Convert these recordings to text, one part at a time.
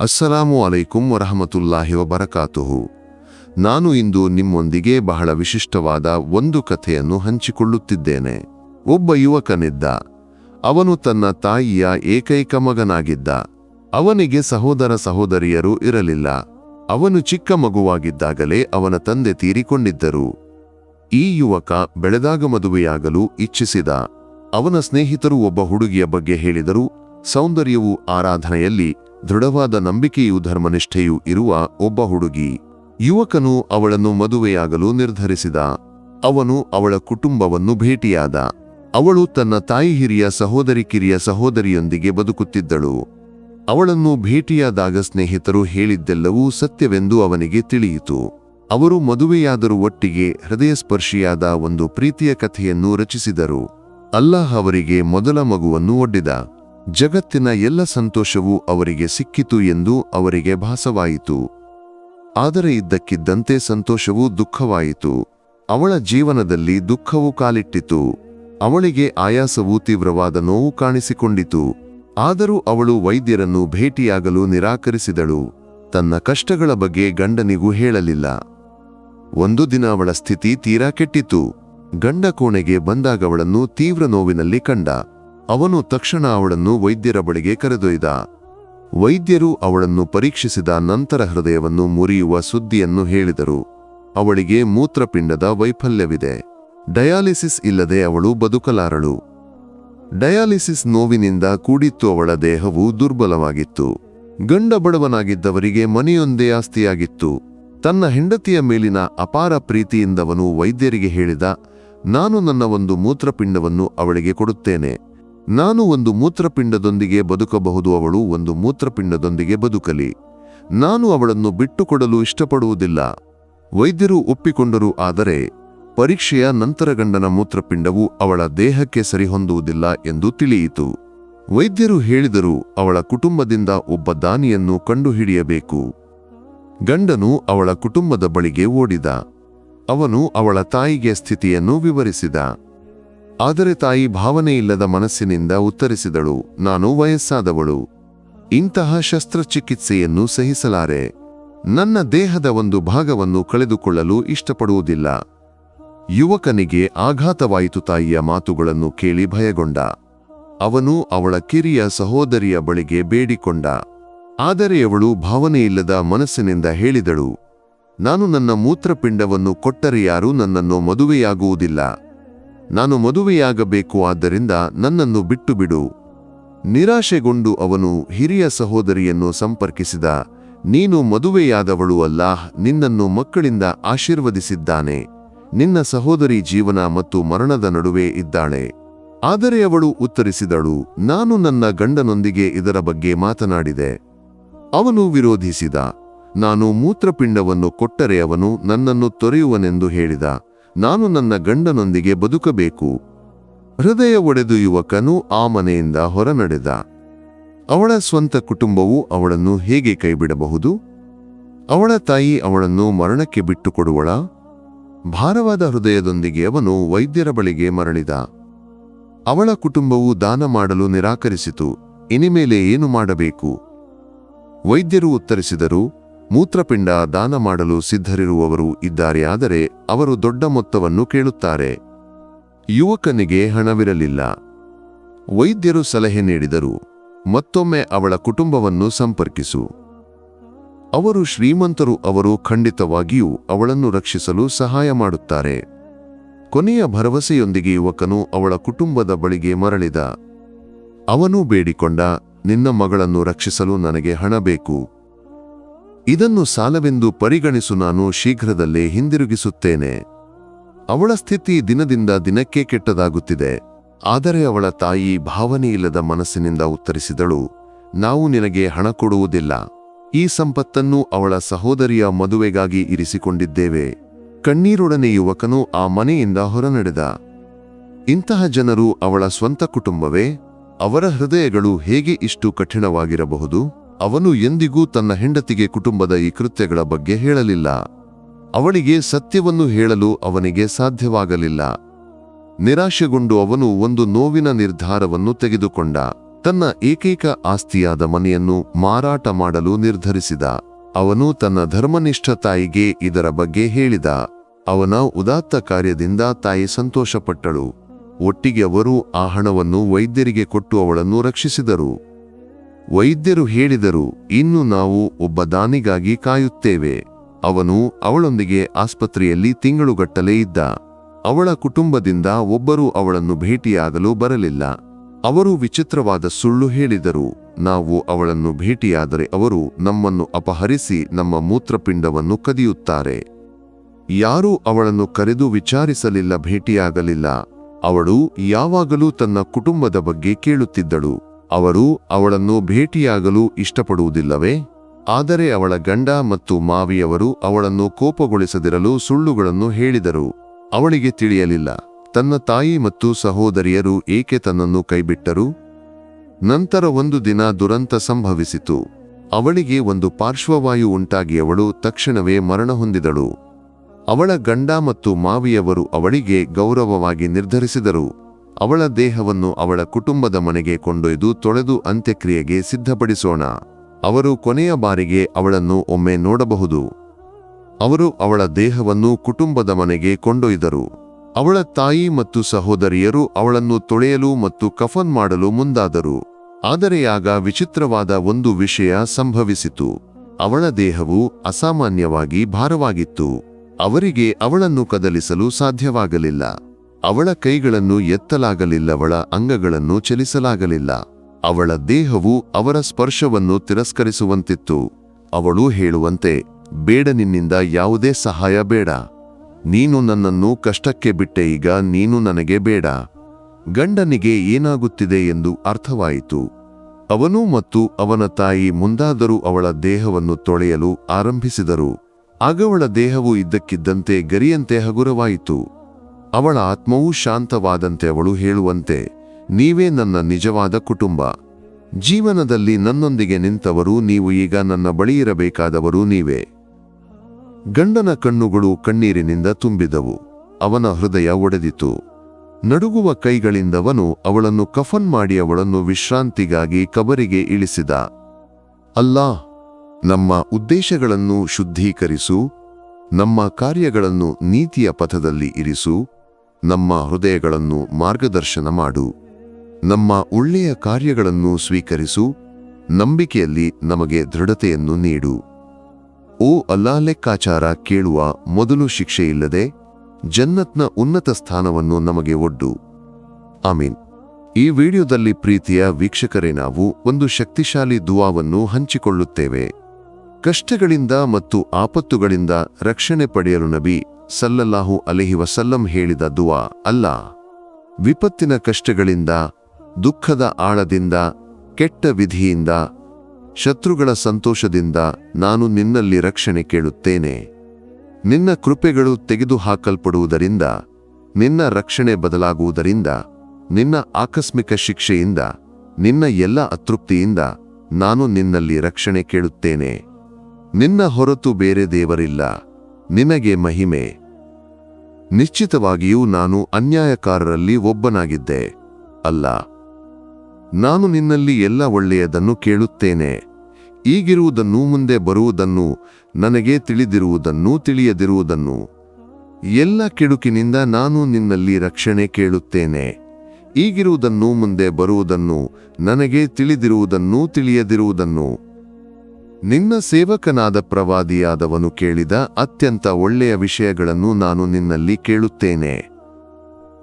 ಅಸ್ಸಲಾಮು ಅಲೈಕುಂ ವರಹಮತುಲ್ಲಾಹಿ ವಬರಕಾತುಹು. ನಾನು ಇಂದು ನಿಮ್ಮೊಂದಿಗೆ ಬಹಳ ವಿಶಿಷ್ಟವಾದ ಒಂದು ಕಥೆಯನ್ನು ಹಂಚಿಕೊಳ್ಳುತ್ತಿದ್ದೇನೆ. ಒಬ್ಬ ಯುವಕನಿದ್ದ. ಅವನು ತನ್ನ ತಾಯಿಯ ಏಕೈಕ ಮಗನಾಗಿದ್ದ. ಅವನಿಗೆ ಸಹೋದರ ಸಹೋದರಿಯರು ಇರಲಿಲ್ಲ. ಅವನು ಚಿಕ್ಕ ಮಗುವಾಗಿದ್ದಾಗಲೇ ಅವನ ತಂದೆ ತೀರಿಕೊಂಡಿದ್ದರು. ಈ ಯುವಕ ಬೆಳೆದಾಗ ಮದುವೆಯಾಗಲು ಇಚ್ಛಿಸಿದ. ಅವನ ಸ್ನೇಹಿತರು ಒಬ್ಬ ಹುಡುಗಿಯ ಬಗ್ಗೆ ಹೇಳಿದರು. ಸೌಂದರ್ಯವು ಆರಾಧನೆಯಲ್ಲಿ ದೃಢವಾದ ನಂಬಿಕೆಯು ಧರ್ಮನಿಷ್ಠೆಯೂ ಇರುವ ಒಬ್ಬ ಹುಡುಗಿ. ಯುವಕನು ಅವಳನ್ನು ಮದುವೆಯಾಗಲು ನಿರ್ಧರಿಸಿದ. ಅವನು ಅವಳ ಕುಟುಂಬವನ್ನು ಭೇಟಿಯಾದ. ಅವಳು ತನ್ನ ತಾಯಿ ಹಿರಿಯ ಸಹೋದರಿ ಕಿರಿಯ ಸಹೋದರಿಯೊಂದಿಗೆ ಬದುಕುತ್ತಿದ್ದಳು. ಅವಳನ್ನು ಭೇಟಿಯಾದಾಗ ಸ್ನೇಹಿತರು ಹೇಳಿದ್ದೆಲ್ಲವೂ ಸತ್ಯವೆಂದು ಅವನಿಗೆ ತಿಳಿಯಿತು. ಅವರು ಮದುವೆಯಾದರೂ ಒಟ್ಟಿಗೆ ಹೃದಯಸ್ಪರ್ಶಿಯಾದ ಒಂದು ಪ್ರೀತಿಯ ಕಥೆಯನ್ನು ರಚಿಸಿದರು. ಅಲ್ಲಾಹ್ ಅವರಿಗೆ ಮೊದಲ ಮಗುವನ್ನು ಒಡ್ಡಿದ. ಜಗತ್ತಿನ ಎಲ್ಲ ಸಂತೋಷವೂ ಅವರಿಗೆ ಸಿಕ್ಕಿತು ಎಂದು ಅವರಿಗೆ ಭಾಸವಾಯಿತು. ಆದರೆ ಇದ್ದಕ್ಕಿದ್ದಂತೆ ಸಂತೋಷವೂ ದುಃಖವಾಯಿತು. ಅವಳ ಜೀವನದಲ್ಲಿ ದುಃಖವು ಕಾಲಿಟ್ಟಿತು. ಅವಳಿಗೆ ಆಯಾಸವು ತೀವ್ರವಾದ ನೋವು ಕಾಣಿಸಿಕೊಂಡಿತು. ಆದರೂ ಅವಳು ವೈದ್ಯರನ್ನು ಭೇಟಿಯಾಗಲು ನಿರಾಕರಿಸಿದಳು. ತನ್ನ ಕಷ್ಟಗಳ ಬಗ್ಗೆ ಗಂಡನಿಗೂ ಹೇಳಲಿಲ್ಲ. ಒಂದು ದಿನ ಅವಳ ಸ್ಥಿತಿ ತೀರಾ ಕೆಟ್ಟಿತು ಗಂಡ ಕೋಣೆಗೆ ಬಂದಾಗವಳನ್ನು ತೀವ್ರ ನೋವಿನಲ್ಲಿ ಕಂಡ. ಅವನು ತಕ್ಷಣ ಅವಳನ್ನು ವೈದ್ಯರ ಬಳಿಗೆ ಕರೆದೊಯ್ದ. ವೈದ್ಯರು ಅವಳನ್ನು ಪರೀಕ್ಷಿಸಿದ ನಂತರ ಹೃದಯವನ್ನು ಮುರಿಯುವ ಸುದ್ದಿಯನ್ನು ಹೇಳಿದರು. ಅವಳಿಗೆ ಮೂತ್ರಪಿಂಡದ ವೈಫಲ್ಯವಿದೆ. ಡಯಾಲಿಸಿಸ್ ಇಲ್ಲದೆ ಅವಳು ಬದುಕಲಾರಳು. ಡಯಾಲಿಸಿಸ್ ನೋವಿನಿಂದ ಕೂಡಿತ್ತು ಅವಳ ದೇಹವು ದುರ್ಬಲವಾಗಿತ್ತು. ಗಂಡ ಬಡವನಾಗಿದ್ದವರಿಗೆ ಮನೆಯೊಂದೇ ಆಸ್ತಿಯಾಗಿತ್ತು. ತನ್ನ ಹೆಂಡತಿಯ ಮೇಲಿನ ಅಪಾರ ಪ್ರೀತಿಯಿಂದವನು ವೈದ್ಯರಿಗೆ ಹೇಳಿದ, ನಾನು ನನ್ನ ಒಂದು ಮೂತ್ರಪಿಂಡವನ್ನು ಅವಳಿಗೆ ಕೊಡುತ್ತೇನೆ. ನಾನು ಒಂದು ಮೂತ್ರಪಿಂಡದೊಂದಿಗೆ ಬದುಕಬಹುದು, ಅವಳು ಒಂದು ಮೂತ್ರಪಿಂಡದೊಂದಿಗೆ ಬದುಕಲಿ. ನಾನು ಅವಳನ್ನು ಬಿಟ್ಟುಕೊಡಲು ಇಷ್ಟಪಡುವುದಿಲ್ಲ. ವೈದ್ಯರು ಒಪ್ಪಿಕೊಂಡರು, ಆದರೆ ಪರೀಕ್ಷೆಯ ನಂತರ ಗಂಡನ ಮೂತ್ರಪಿಂಡವು ಅವಳ ದೇಹಕ್ಕೆ ಸರಿಹೊಂದುವುದಿಲ್ಲ ಎಂದು ತಿಳಿಯಿತು. ವೈದ್ಯರು ಹೇಳಿದರು, ಅವಳ ಕುಟುಂಬದಿಂದ ಒಬ್ಬ ದಾನಿಯನ್ನು ಕಂಡುಹಿಡಿಯಬೇಕು. ಗಂಡನು ಅವಳ ಕುಟುಂಬದ ಬಳಿಗೆ ಓಡಿದ. ಅವನು ಅವಳ ತಾಯಿಗೆ ಸ್ಥಿತಿಯನ್ನು ವಿವರಿಸಿದ. ಆದರೆ ತಾಯಿ ಭಾವನೆಯಿಲ್ಲದ ಮನಸ್ಸಿನಿಂದ ಉತ್ತರಿಸಿದಳು, ನಾನು ವಯಸ್ಸಾದವಳು. ಇಂತಹ ಶಸ್ತ್ರಚಿಕಿತ್ಸೆಯನ್ನು ಸಹಿಸಲಾರೆ. ನನ್ನ ದೇಹದ ಒಂದು ಭಾಗವನ್ನು ಕಳೆದುಕೊಳ್ಳಲು ಇಷ್ಟಪಡುವುದಿಲ್ಲ. ಯುವಕನಿಗೆ ಆಘಾತವಾಯಿತು ತಾಯಿಯ ಮಾತುಗಳನ್ನು ಕೇಳಿ ಭಯಗೊಂಡ. ಅವನು ಅವಳ ಕಿರಿಯ ಸಹೋದರಿಯ ಬಳಿಗೆ ಬೇಡಿಕೊಂಡ. ಆದರೆ ಅವಳು ಭಾವನೆಯಿಲ್ಲದ ಮನಸ್ಸಿನಿಂದ ಹೇಳಿದಳು, ನಾನು ನನ್ನ ಮೂತ್ರಪಿಂಡವನ್ನು ಕೊಟ್ಟರೆ ಯಾರೂ ನನ್ನನ್ನು ಮದುವೆಯಾಗುವುದಿಲ್ಲ. ನಾನು ಮದುವೆಯಾಗಬೇಕು, ಆದ್ದರಿಂದ ನನ್ನನ್ನು ಬಿಟ್ಟು ಬಿಡು ನಿರಾಶೆಗೊಂಡು ಅವನು ಹಿರಿಯ ಸಹೋದರಿಯನ್ನು ಸಂಪರ್ಕಿಸಿದ, ನೀನು ಮದುವೆಯಾದವಳು ಅಲ್ಲಾಹ್, ನಿನ್ನನ್ನು ಮಕ್ಕಳಿಂದ ಆಶೀರ್ವದಿಸಿದ್ದಾನೆ. ನಿನ್ನ ಸಹೋದರಿ ಜೀವನ ಮತ್ತು ಮರಣದ ನಡುವೆ ಇದ್ದಾಳೆ. ಆದರೆ ಅವಳು ಉತ್ತರಿಸಿದಳು, ನಾನು ನನ್ನ ಗಂಡನೊಂದಿಗೆ ಇದರ ಬಗ್ಗೆ ಮಾತನಾಡಿದೆ. ಅವನು ವಿರೋಧಿಸಿದ, ನಾನು ಮೂತ್ರಪಿಂಡವನ್ನು ಕೊಟ್ಟರೆ ಅವನು ನನ್ನನ್ನು ತೊರೆಯುವನೆಂದು ಹೇಳಿದ. ನಾನು ನನ್ನ ಗಂಡನೊಂದಿಗೆ ಬದುಕಬೇಕು. ಹೃದಯ ಒಡೆದು ಯುವಕನು ಆ ಮನೆಯಿಂದ ಹೊರನಡೆದ. ಅವಳ ಸ್ವಂತ ಕುಟುಂಬವು ಅವಳನ್ನು ಹೇಗೆ ಕೈಬಿಡಬಹುದು? ಅವಳ ತಾಯಿ ಅವಳನ್ನು ಮರಣಕ್ಕೆ ಬಿಟ್ಟುಕೊಡುವಳ? ಭಾರವಾದ ಹೃದಯದೊಂದಿಗೆ ಅವನು ವೈದ್ಯರ ಬಳಿಗೆ ಮರಳಿದ. ಅವಳ ಕುಟುಂಬವು ದಾನ ಮಾಡಲು ನಿರಾಕರಿಸಿತು. ಇನಿಮೇಲೆ ಏನು ಮಾಡಬೇಕು? ವೈದ್ಯರು ಉತ್ತರಿಸಿದರು ಮೂತ್ರಪಿಂಡ ದಾನ ಮಾಡಲು ಸಿದ್ಧರಿರುವವರು ಇದ್ದಾರೆಯಾದರೆ ಅವರು ದೊಡ್ಡ ಮೊತ್ತವನ್ನು ಕೇಳುತ್ತಾರೆ. ಯುವಕನಿಗೆ ಹಣವಿರಲಿಲ್ಲ. ವೈದ್ಯರು ಸಲಹೆ ನೀಡಿದರು. ಮತ್ತೊಮ್ಮೆ ಅವಳ ಕುಟುಂಬವನ್ನು ಸಂಪರ್ಕಿಸು. ಅವರು ಶ್ರೀಮಂತರು, ಅವರು ಖಂಡಿತವಾಗಿಯೂ ಅವಳನ್ನು ರಕ್ಷಿಸಲು ಸಹಾಯ ಮಾಡುತ್ತಾರೆ. ಕೊನೆಯ ಭರವಸೆಯೊಂದಿಗೆ ಯುವಕನು ಅವಳ ಕುಟುಂಬದ ಬಳಿಗೆ ಮರಳಿದ. ಅವನು ಬೇಡಿಕೊಂಡ, ನಿನ್ನ ಮಗಳನ್ನು ರಕ್ಷಿಸಲು ನನಗೆ ಹಣ ಬೇಕು. ಇದನ್ನು ಸಾಲವೆಂದು ಪರಿಗಣಿಸು ನಾನು ಶೀಘ್ರದಲ್ಲೇ ಹಿಂದಿರುಗಿಸುತ್ತೇನೆ. ಅವಳ ಸ್ಥಿತಿ ದಿನದಿಂದ ದಿನಕ್ಕೆ ಕೆಟ್ಟದಾಗುತ್ತಿದೆ. ಆದರೆ ಅವಳ ತಾಯಿ ಭಾವನೆಯಿಲ್ಲದ ಮನಸ್ಸಿನಿಂದ ಉತ್ತರಿಸಿದಳು, ನಾವು ನಿನಗೆ ಹಣ ಕೊಡುವುದಿಲ್ಲ. ಈ ಸಂಪತ್ತನ್ನು ಅವಳ ಸಹೋದರಿಯ ಮದುವೆಗಾಗಿ ಇರಿಸಿಕೊಂಡಿದ್ದೇವೆ. ಕಣ್ಣೀರೊಡನೆ ಯುವಕನು ಆ ಮನೆಯಿಂದ ಹೊರನಡೆದ. ಇಂತಹ ಜನರು ಅವಳ ಸ್ವಂತ ಕುಟುಂಬವೇ? ಅವರ ಹೃದಯಗಳು ಹೇಗೆ ಇಷ್ಟು ಕಠಿಣವಾಗಿರಬಹುದು? ಅವನು ಎಂದಿಗೂ ತನ್ನ ಹೆಂಡತಿಗೆ ಕುಟುಂಬದ ಈ ಕೃತ್ಯಗಳ ಬಗ್ಗೆ ಹೇಳಲಿಲ್ಲ. ಅವಳಿಗೆ ಸತ್ಯವನ್ನು ಹೇಳಲು ಅವನಿಗೆ ಸಾಧ್ಯವಾಗಲಿಲ್ಲ. ನಿರಾಶೆಗೊಂಡು ಅವನು ಒಂದು ನೋವಿನ ನಿರ್ಧಾರವನ್ನು ತೆಗೆದುಕೊಂಡ. ತನ್ನ ಏಕೈಕ ಆಸ್ತಿಯಾದ ಮನೆಯನ್ನು ಮಾರಾಟ ಮಾಡಲು ನಿರ್ಧರಿಸಿದ. ಅವನು ತನ್ನ ಧರ್ಮನಿಷ್ಠ ತಾಯಿಗೆ ಇದರ ಬಗ್ಗೆ ಹೇಳಿದ. ಅವನ ಉದಾತ್ತ ಕಾರ್ಯದಿಂದ ತಾಯಿ ಸಂತೋಷಪಟ್ಟಳು. ಒಟ್ಟಿಗೆ ಅವರು ಆ ಹಣವನ್ನು ವೈದ್ಯರಿಗೆ ಕೊಟ್ಟು ಅವಳನ್ನು ರಕ್ಷಿಸಿದರು. ವೈದ್ಯರು ಹೇಳಿದರು, ಇನ್ನು ನಾವು ಒಬ್ಬ ದಾನಿಗಾಗಿ ಕಾಯುತ್ತೇವೆ. ಅವನು ಅವಳೊಂದಿಗೆ ಆಸ್ಪತ್ರೆಯಲ್ಲಿ ತಿಂಗಳುಗಟ್ಟಲೇ ಇದ್ದ. ಅವಳ ಕುಟುಂಬದಿಂದ ಒಬ್ಬರೂ ಅವಳನ್ನು ಭೇಟಿಯಾಗಲು ಬರಲಿಲ್ಲ. ಅವರು ವಿಚಿತ್ರವಾದ ಸುಳ್ಳು ಹೇಳಿದರು, ನಾವು ಅವಳನ್ನು ಭೇಟಿಯಾದರೆ ಅವರು ನಮ್ಮನ್ನು ಅಪಹರಿಸಿ ನಮ್ಮ ಮೂತ್ರಪಿಂಡವನ್ನು ಕದಿಯುತ್ತಾರೆ. ಯಾರೂ ಅವಳನ್ನು ಕರೆದು ವಿಚಾರಿಸಲಿಲ್ಲ, ಭೇಟಿಯಾಗಲಿಲ್ಲ. ಅವಳು ಯಾವಾಗಲೂ ತನ್ನ ಕುಟುಂಬದ ಬಗ್ಗೆ ಕೇಳುತ್ತಿದ್ದಳು. ಅವರು ಅವಳನ್ನು ಭೇಟಿಯಾಗಲು ಇಷ್ಟಪಡುವುದಿಲ್ಲವೇ? ಆದರೆ ಅವಳ ಗಂಡ ಮತ್ತು ಮಾವಿಯವರು ಅವಳನ್ನು ಕೋಪಗೊಳಿಸದಿರಲು ಸುಳ್ಳುಗಳನ್ನು ಹೇಳಿದರು. ಅವಳಿಗೆ ತಿಳಿಯಲಿಲ್ಲ. ತನ್ನ ತಾಯಿ ಮತ್ತು ಸಹೋದರಿಯರು ಏಕೆ ತನ್ನನ್ನು ಕೈಬಿಟ್ಟರು? ನಂತರ ಒಂದು ದಿನ ದುರಂತ ಸಂಭವಿಸಿತು. ಅವಳಿಗೆ ಒಂದು ಪಾರ್ಶ್ವವಾಯು ಉಂಟಾಗಿ ಅವಳು ತಕ್ಷಣವೇ ಮರಣ ಹೊಂದಿದಳು. ಅವಳ ಗಂಡ ಮತ್ತು ಮಾವಿಯವರು ಅವಳಿಗೆ ಗೌರವವಾಗಿ ನಿರ್ಧರಿಸಿದರು. ಅವಳ ದೇಹವನ್ನು ಅವಳ ಕುಟುಂಬದ ಮನೆಗೆ ಕೊಂಡೊಯ್ದು ತೊಳೆದು ಅಂತ್ಯಕ್ರಿಯೆಗೆ ಸಿದ್ಧಪಡಿಸೋಣ. ಅವರು ಕೊನೆಯ ಬಾರಿಗೆ ಅವಳನ್ನು ಒಮ್ಮೆ ನೋಡಬಹುದು. ಅವರು ಅವಳ ದೇಹವನ್ನು ಕುಟುಂಬದ ಮನೆಗೆ ಕೊಂಡೊಯ್ದರು. ಅವಳ ತಾಯಿ ಮತ್ತು ಸಹೋದರಿಯರು ಅವಳನ್ನು ತೊಳೆಯಲು ಮತ್ತು ಕಫನ್ ಮಾಡಲು ಮುಂದಾದರು. ಆದರೆ ಆಗ ವಿಚಿತ್ರವಾದ ಒಂದು ವಿಷಯ ಸಂಭವಿಸಿತು. ಅವಳ ದೇಹವು ಅಸಾಮಾನ್ಯವಾಗಿ ಭಾರವಾಗಿತ್ತು. ಅವರಿಗೆ ಅವಳನ್ನು ಕದಲಿಸಲು ಸಾಧ್ಯವಾಗಲಿಲ್ಲ. ಅವಳ ಕೈಗಳನ್ನು ಎತ್ತಲಾಗಲಿಲ್ಲವಳ ಅಂಗಗಳನ್ನು ಚಲಿಸಲಾಗಲಿಲ್ಲ. ಅವಳ ದೇಹವು ಅವರ ಸ್ಪರ್ಶವನ್ನು ತಿರಸ್ಕರಿಸುವಂತಿತ್ತು. ಅವಳು ಹೇಳುವಂತೆ, ಬೇಡ ನಿನ್ನಿಂದ ಯಾವುದೇ ಸಹಾಯ ಬೇಡ. ನೀನು ನನ್ನನ್ನು ಕಷ್ಟಕ್ಕೆ ಬಿಟ್ಟೆ, ಈಗ ನೀನು ನನಗೆ ಬೇಡ. ಗಂಡನಿಗೆ ಏನಾಗುತ್ತಿದೆ ಎಂದು ಅರ್ಥವಾಯಿತು. ಅವನು ಮತ್ತು ಅವನ ತಾಯಿ ಮುಂದಾದರೂ ಅವಳ ದೇಹವನ್ನು ತೊಳೆಯಲು ಆರಂಭಿಸಿದರು. ಆಗವಳ ದೇಹವು ಇದ್ದಕ್ಕಿದ್ದಂತೆ ಗರಿಯಂತೆ ಹಗುರವಾಯಿತು. ಅವಳ ಆತ್ಮವೂ ಶಾಂತವಾದಂತೆ ಅವಳು ಹೇಳುವಂತೆ, ನೀವೇ ನನ್ನ ನಿಜವಾದ ಕುಟುಂಬ. ಜೀವನದಲ್ಲಿ ನನ್ನೊಂದಿಗೆ ನಿಂತವರು ನೀವು ಈಗ ನನ್ನ ಬಳಿ ಇರಬೇಕಾದವರು ನೀವೇ. ಗಂಡನ ಕಣ್ಣುಗಳು ಕಣ್ಣೀರಿನಿಂದ ತುಂಬಿದವು. ಅವನ ಹೃದಯ ಒಡೆದಿತು ನಡುಗುವ ಕೈಗಳಿಂದವನು ಅವಳನ್ನು ಕಫನ್ ಮಾಡಿ ಅವಳನ್ನು ವಿಶ್ರಾಂತಿಗಾಗಿ ಕಬರಿಗೆ ಇಳಿಸಿದ. ಅಲ್ಲಾ, ನಮ್ಮ ಉದ್ದೇಶಗಳನ್ನು ಶುದ್ಧೀಕರಿಸು. ನಮ್ಮ ಕಾರ್ಯಗಳನ್ನು ನೀತಿಯ ಪಥದಲ್ಲಿ ಇರಿಸು. ನಮ್ಮ ಹೃದಯಗಳನ್ನು ಮಾರ್ಗದರ್ಶನ ಮಾಡು. ನಮ್ಮ ಒಳ್ಳೆಯ ಕಾರ್ಯಗಳನ್ನು ಸ್ವೀಕರಿಸು. ನಂಬಿಕೆಯಲ್ಲಿ ನಮಗೆ ದೃಢತೆಯನ್ನು ನೀಡು. ಓ ಅಲ್ಲಾ ಲೆಕ್ಕಾಚಾರ ಕೇಳುವ ಮೊದಲು ಶಿಕ್ಷೆಯಿಲ್ಲದೆ ಜನ್ನತ್ನ ಉನ್ನತ ಸ್ಥಾನವನ್ನು ನಮಗೆ ಒಡ್ಡು. ಆಮೀನ್. ಈ ವಿಡಿಯೋದಲ್ಲಿ ಪ್ರೀತಿಯ ವೀಕ್ಷಕರೇ ನಾವು ಒಂದು ಶಕ್ತಿಶಾಲಿ ದುವಾವನ್ನು ಹಂಚಿಕೊಳ್ಳುತ್ತೇವೆ. ಕಷ್ಟಗಳಿಂದ ಮತ್ತು ಆಪತ್ತುಗಳಿಂದ ರಕ್ಷಣೆ ಪಡೆಯಲು ನಬಿ ಸಲ್ಲಲ್ಲಾಹು ಅಲಹಿ ವಸಲ್ಲಂ ಹೇಳಿದ ದುವಾ, ಅಲ್ಲ, ವಿಪತ್ತಿನ ಕಷ್ಟಗಳಿಂದ, ದುಃಖದ ಆಳದಿಂದ, ಕೆಟ್ಟ ವಿಧಿಯಿಂದ, ಶತ್ರುಗಳ ಸಂತೋಷದಿಂದ ನಾನು ನಿನ್ನಲ್ಲಿ ರಕ್ಷಣೆ ಕೇಳುತ್ತೇನೆ. ನಿನ್ನ ಕೃಪೆಗಳು ತೆಗೆದುಹಾಕಲ್ಪಡುವುದರಿಂದ, ನಿನ್ನ ರಕ್ಷಣೆ ಬದಲಾಗುವುದರಿಂದ, ನಿನ್ನ ಆಕಸ್ಮಿಕ ಶಿಕ್ಷೆಯಿಂದ, ನಿನ್ನ ಎಲ್ಲ ಅತೃಪ್ತಿಯಿಂದ ನಾನು ನಿನ್ನಲ್ಲಿ ರಕ್ಷಣೆ ಕೇಳುತ್ತೇನೆ. ನಿನ್ನ ಹೊರತು ಬೇರೆ ದೇವರಿಲ್ಲ. ನಿನಗೆ ಮಹಿಮೆ. ನಿಶ್ಚಿತವಾಗಿಯೂ ನಾನು ಅನ್ಯಾಯಕಾರರಲ್ಲಿ ಒಬ್ಬನಾಗಿದ್ದೆ. ಅಲ್ಲ, ನಾನು ನಿನ್ನಲ್ಲಿ ಎಲ್ಲ ಒಳ್ಳೆಯದನ್ನು ಕೇಳುತ್ತೇನೆ. ಈಗಿರುವುದನ್ನು ಮುಂದೆ ಬರುವುದನ್ನು ನನಗೆ ತಿಳಿದಿರುವುದನ್ನು ತಿಳಿಯದಿರುವುದನ್ನು. ಎಲ್ಲ ಕೆಡುಕಿನಿಂದ ನಾನು ನಿನ್ನಲ್ಲಿ ರಕ್ಷಣೆ ಕೇಳುತ್ತೇನೆ. ಈಗಿರುವುದನ್ನು ಮುಂದೆ ಬರುವುದನ್ನು ನನಗೆ ತಿಳಿದಿರುವುದನ್ನು ತಿಳಿಯದಿರುವುದನ್ನು. ನಿನ್ನ ಸೇವಕನಾದ ಪ್ರವಾದಿಯಾದವನು ಕೇಳಿದ ಅತ್ಯಂತ ಒಳ್ಳೆಯ ವಿಷಯಗಳನ್ನು ನಾನು ನಿನ್ನಲ್ಲಿ ಕೇಳುತ್ತೇನೆ.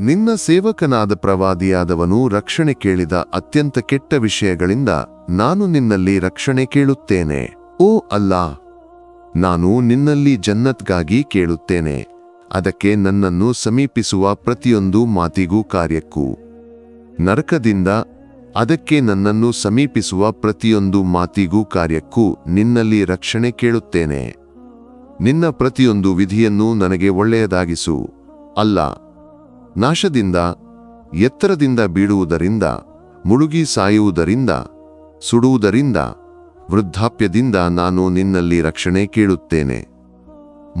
ನಿನ್ನ ಸೇವಕನಾದ ಪ್ರವಾದಿಯಾದವನು ರಕ್ಷಣೆ ಕೇಳಿದ ಅತ್ಯಂತ ಕೆಟ್ಟ ವಿಷಯಗಳಿಂದ ನಾನು ನಿನ್ನಲ್ಲಿ ರಕ್ಷಣೆ ಕೇಳುತ್ತೇನೆ. ಓ ಅಲ್ಲಾ ನಾನು ನಿನ್ನಲ್ಲಿ ಜನ್ನತ್ಗಾಗಿ ಕೇಳುತ್ತೇನೆ. ಅದಕ್ಕೆ ನನ್ನನ್ನು ಸಮೀಪಿಸುವ ಪ್ರತಿಯೊಂದು ಮಾತಿಗೂ ಕಾರ್ಯಕ್ಕೂ ನರಕದಿಂದ ಅದಕ್ಕೆ ನನ್ನನ್ನು ಸಮೀಪಿಸುವ ಪ್ರತಿಯೊಂದು ಮಾತಿಗೂ ಕಾರ್ಯಕ್ಕೂ ನಿನ್ನಲ್ಲಿ ರಕ್ಷಣೆ ಕೇಳುತ್ತೇನೆ. ನಿನ್ನ ಪ್ರತಿಯೊಂದು ವಿಧಿಯನ್ನು ನನಗೆ ಒಳ್ಳೆಯದಾಗಿಸು. ಅಲ್ಲ, ನಾಶದಿಂದ, ಎತ್ತರದಿಂದ ಬೀಳುವುದರಿಂದ, ಮುಳುಗಿ ಸಾಯುವುದರಿಂದ, ಸುಡುವುದರಿಂದ, ವೃದ್ಧಾಪ್ಯದಿಂದ ನಾನು ನಿನ್ನಲ್ಲಿ ರಕ್ಷಣೆ ಕೇಳುತ್ತೇನೆ.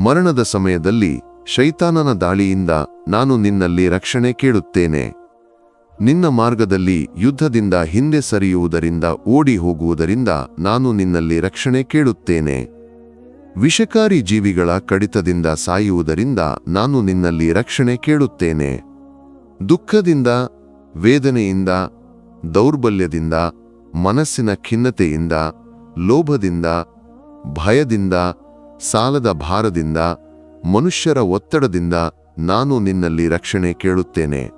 ಮರಣದ ಸಮಯದಲ್ಲಿ ಶೈತಾನನ ದಾಳಿಯಿಂದ ನಾನು ನಿನ್ನಲ್ಲಿ ರಕ್ಷಣೆ ಕೇಳುತ್ತೇನೆ. ನಿನ್ನ ಮಾರ್ಗದಲ್ಲಿ ಯುದ್ಧದಿಂದ ಹಿಂದೆ ಸರಿಯುವುದರಿಂದ ಓಡಿ ಹೋಗುವುದರಿಂದ ನಾನು ನಿನ್ನಲ್ಲಿ ರಕ್ಷಣೆ ಕೇಳುತ್ತೇನೆ. ವಿಷಕಾರಿ ಜೀವಿಗಳ ಕಡಿತದಿಂದ ಸಾಯುವುದರಿಂದ ನಾನು ನಿನ್ನಲ್ಲಿ ರಕ್ಷಣೆ ಕೇಳುತ್ತೇನೆ. ದುಃಖದಿಂದ, ವೇದನೆಯಿಂದ, ದೌರ್ಬಲ್ಯದಿಂದ, ಮನಸ್ಸಿನ ಖಿನ್ನತೆಯಿಂದ, ಲೋಭದಿಂದ, ಭಯದಿಂದ, ಸಾಲದ ಭಾರದಿಂದ, ಮನುಷ್ಯರ ಒತ್ತಡದಿಂದ ನಾನು ನಿನ್ನಲ್ಲಿ ರಕ್ಷಣೆ ಕೇಳುತ್ತೇನೆ.